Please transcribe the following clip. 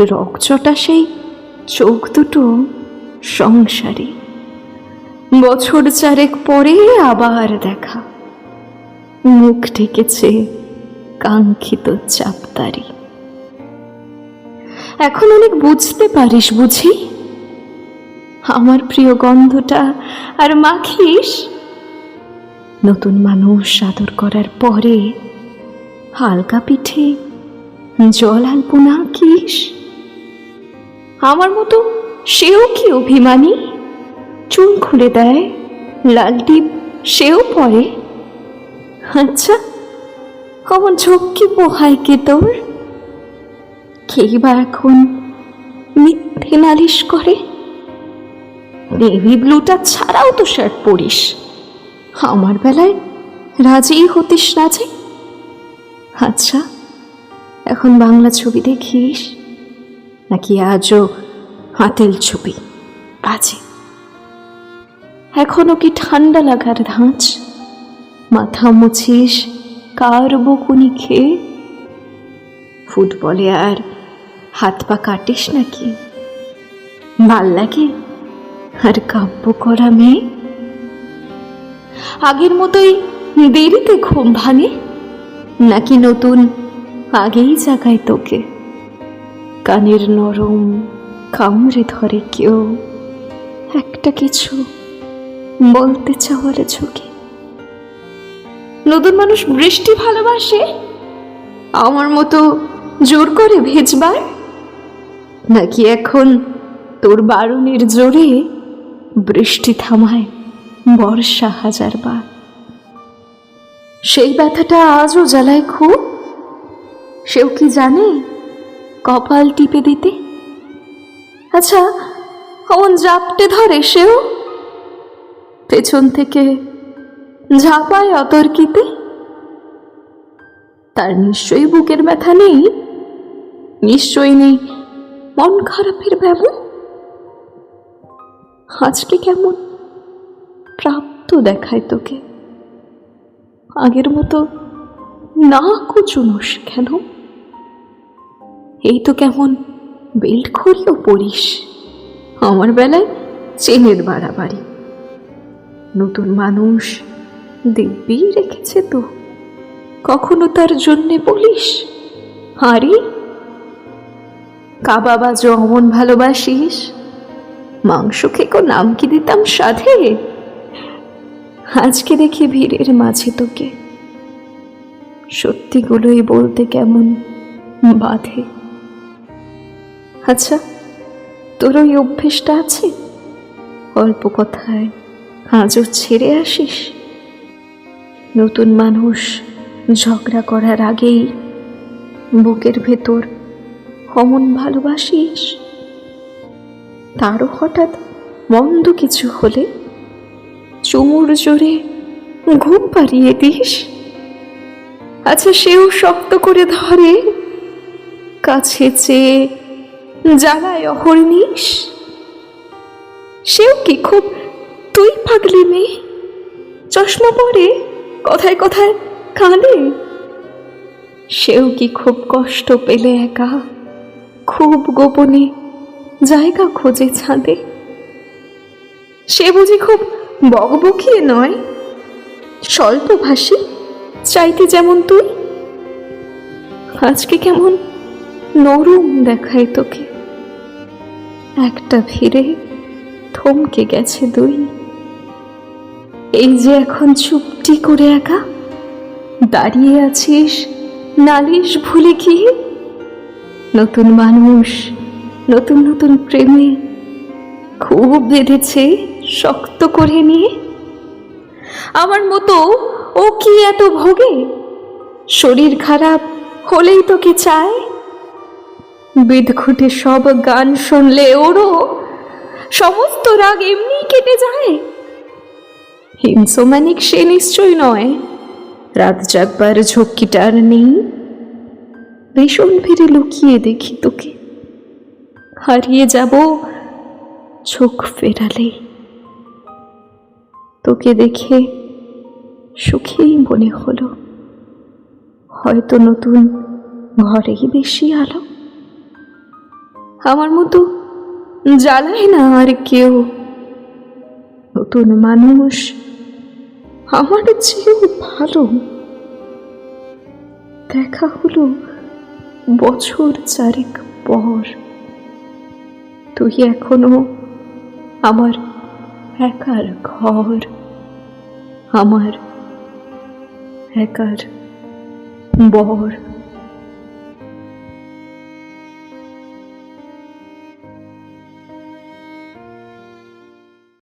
রকচটা সেই চোখ দুটো সংসারী। বছর চারেক পরে আবার দেখা। মুখ ঢেকেছে কাঙ্ক্ষিত চাপতারি এখন অনেক বুঝতে পারিস বুঝি? আমার প্রিয় গন্ধটা আর মাখিস? নতুন মানুষ আদর করার পরে হালকা পিঠে জল আলপনা কিস আমার মতো সেও কি অভিমানী? চুল খুলে দেয়, লাল সেও পরে। আচ্ছা কমন ঝক্কি পোহায় কে তোর? কেই বা এখন মিথ্যে নালিশ করে? নেভি ব্লুটা ছাড়াও তো শার্ট পরিস। আমার বেলায় রাজি হতিস যে? আচ্ছা এখন বাংলা ছবি দেখিস। নাকি আজও হাতেল ছবি বাজে এখনও কি ঠান্ডা লাগার ধাঁচ? মাথা মুছিস, কার বকুনি খেয়ে? ফুটবলে আর হাত পা কাটিস নাকি? ভালো লাগে? আর কাব্য করা মেয়ে? আগের মতোই দেরিতে ঘুম ভাঙে? নাকি নতুন আগেই জাগায় তোকে? কানের নরম কামড়ে ধরে কেউ একটা কিছু বলতে চাওয়ার ঝুঁকি। নতুন মানুষ বৃষ্টি ভালোবাসে? আমার মতো জোর করে ভেজবার? নাকি এখন তোর বারণের জোরে বৃষ্টি থামায় বর্ষা হাজার বার সেই ব্যথাটা আজও জ্বালায় খুব? সেও কি জানে? কপাল টিপে দিতে? আচ্ছা অমন জাপটে ধরে সেও? পেছন থেকে ঝাঁপায় অতর্কিতে? তার নিশ্চয়ই বুকের ব্যথা নেই? নিশ্চয়ই নেই, মন খারাপের ব্যবহার আজকে কেমন প্রাপ্ত দেখায় তোকে? আগের মতো না কুচুনোস কেন? এই তো কেমন বেল্ট খুললেও পড়িস আমার বেলায় চেনের বাড়াবাড়ি। নতুন মানুষ দিব্যি রেখেছে তো। কখনো তার জন্যে বলিস আরে, কাবাবাজ অমন ভালোবাসিস? মাংস খেকো, নাম কি দিতাম সাধে? আজকে দেখি ভিড়ের মাঝে তোকে। সত্যিগুলোই বলতে কেমন বাধে। আচ্ছা তোর ওই অভ্যেসটা আছে? অল্প কথায় আজও ছেড়ে আসিস? নতুন মানুষ ঝগড়া করার আগেই বুকের ভেতর অমন ভালোবাসিস? তারও হঠাৎ মন্দ কিছু হলে চুমুর জোরে ঘুম পাড়িয়ে দিস? আচ্ছা সেও শক্ত করে ধরে কাছে চেয়ে জ্বালায় অহর্নিস সেও কি খুব তুই পাগলি মেয়ে? চশমা পরে কথায় কথায় কাঁদে। সেও কি খুব কষ্ট পেলে একা? খুব গোপনে জায়গা খোঁজে ছাদে। সে বুঝি খুব বকবকিয়ে নয়? স্বল্পভাষী, চাইতে যেমন তুই। আজকে কেমন নরম দেখায় তোকে। একটা ভিড়ে থমকে গেছে দুই। এই যে এখন চুপটি করে একা, দাঁড়িয়ে আছিস, নালিশ ভুলে কি? নতুন মানুষ, নতুন নতুন প্রেমে খুব বেঁধেছে শক্ত করে নিয়ে। আমার মতো ও কি এত ভোগে? শরীর খারাপ হলেই তোকে চায়? বিদঘুটে সব গান শুনলে ওরও সমস্ত রাগ এমনি কেটে যায়। হিংসমানিক সে নিশ্চয় নয়। রাত জাগবার ঝক্কিটার নেই। ভীষণ ফিরে লুকিয়ে দেখি তোকে। হারিয়ে যাব চোখ ফেরালে। তোকে দেখে সুখেই মনে হলো। হয়তো নতুন ঘরেই বেশি আলো। আমার মতো জ্বালায় না আর কেউ। নতুন মানুষ আমার চেয়েও ভালো। দেখা হলো বছর চারেক পর। তুই এখনও আমার একার ঘর। আমার একার বর।